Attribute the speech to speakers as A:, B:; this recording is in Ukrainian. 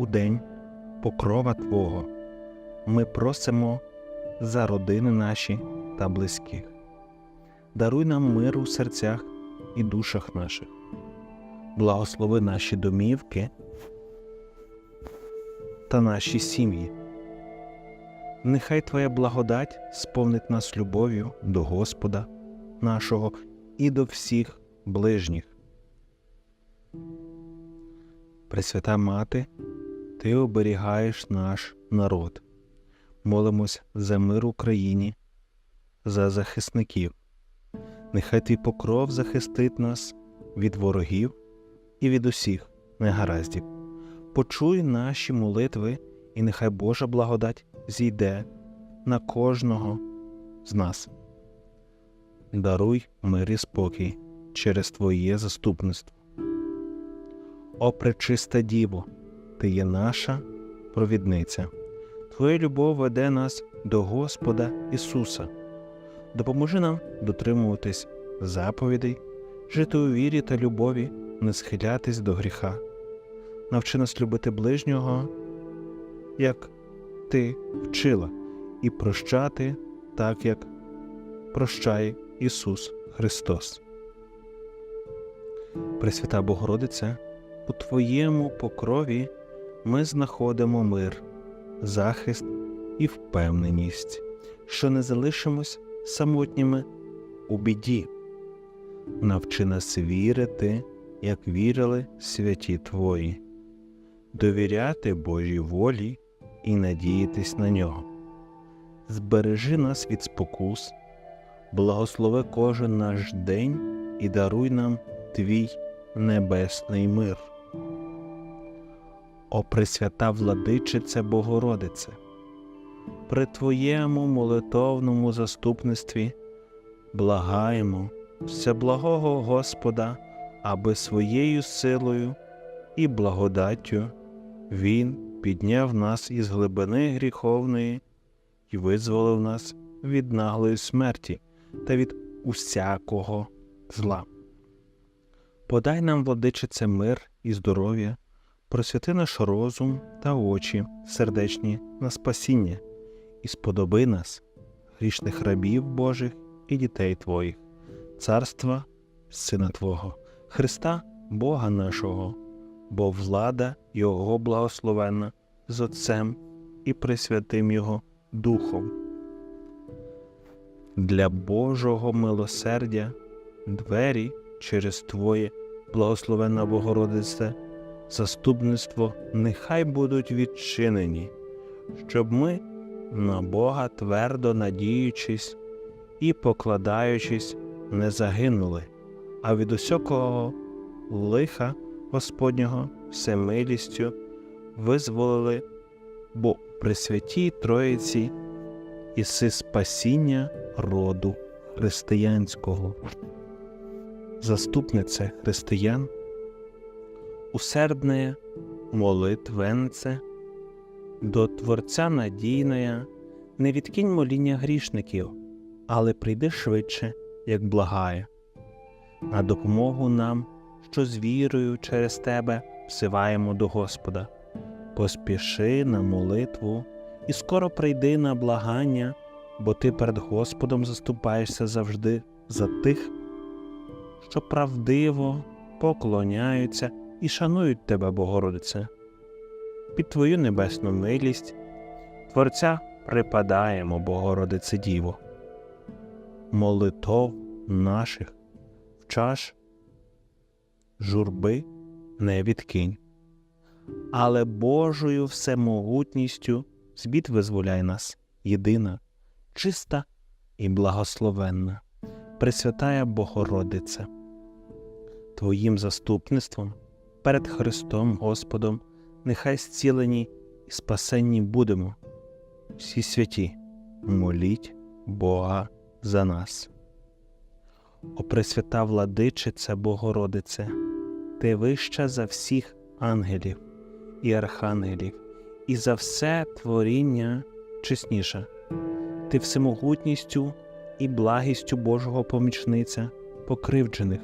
A: у день покрова Твого, ми просимо за родини наші та близьких. Даруй нам мир у серцях і душах наших, благослови наші домівки та наші сім'ї. Нехай Твоя благодать сповнить нас любов'ю до Господа нашого і до всіх ближніх. Пресвята Мати, Ти оберігаєш наш народ. Молимось за мир Україні, за захисників. Нехай твій покров захистить нас від ворогів і від усіх негараздів. Почуй наші молитви, і нехай Божа благодать зійде на кожного з нас. Даруй мир і спокій через Твоє заступництво. О пречиста Діво, Ти є наша провідниця. Твоя любов веде нас до Господа Ісуса. Допоможи нам дотримуватись заповідей, жити у вірі та любові, не схилятись до гріха. Навчи нас любити ближнього, як ти вчила, і прощати так, як прощає Ісус Христос. Пресвята Богородице, у Твоєму покрові ми знаходимо мир, захист і впевненість, що не залишимось самотніми у біді. Навчи нас вірити, як вірили святі Твої, довіряти Божій волі і надіятись на нього. Збережи нас від спокус, благослови кожен наш день і даруй нам Твій небесний мир. О Пресвята владичице Богородице, при Твоєму молитовному заступництві благаємо Всеблагого Господа, аби своєю силою і благодаттю Він підняв нас із глибини гріховної і визволив нас від наглої смерті та від усякого зла. Подай нам, владичице, мир і здоров'я, просвяти наш розум та очі сердечні на спасіння, і сподоби нас, грішних рабів Божих і дітей Твоїх, царства Сина Твого, Христа Бога нашого, бо влада Його благословенна з Отцем і Пресвятим Його Духом. Для Божого милосердя двері через Твоє благословенна Богородице, заступництво нехай будуть відчинені, щоб ми на Бога твердо надіючись і покладаючись, не загинули, а від усякого лиха Господнього всемилістю визволили, бо при святій Троїці іси спасіння роду християнського. Заступнице християн, усердне молитвенце, до Творця надійная, не відкинь моління грішників, але прийди швидше, як благає, на допомогу нам, що з вірою через тебе всиваємо до Господа. Поспіши на молитву і скоро прийди на благання, бо ти перед Господом заступаєшся завжди за тих, що правдиво поклоняються і шанують тебе, Богородице. Під Твою небесну милість Творця припадаємо, Богородице Діво, молитов наших в чаш журби не відкинь, але Божою всемогутністю з визволяй нас, єдина, чиста і благословенна, Пресвятая Богородице, Твоїм заступництвом перед Христом Господом, нехай зцілені і спасенні будемо. Всі святі, моліть Бога за нас. О Пресвята владичице Богородице, Ти вища за всіх ангелів і архангелів, і за все творіння чесніша, Ти всемогутністю і благістю Божого помічниця покривджених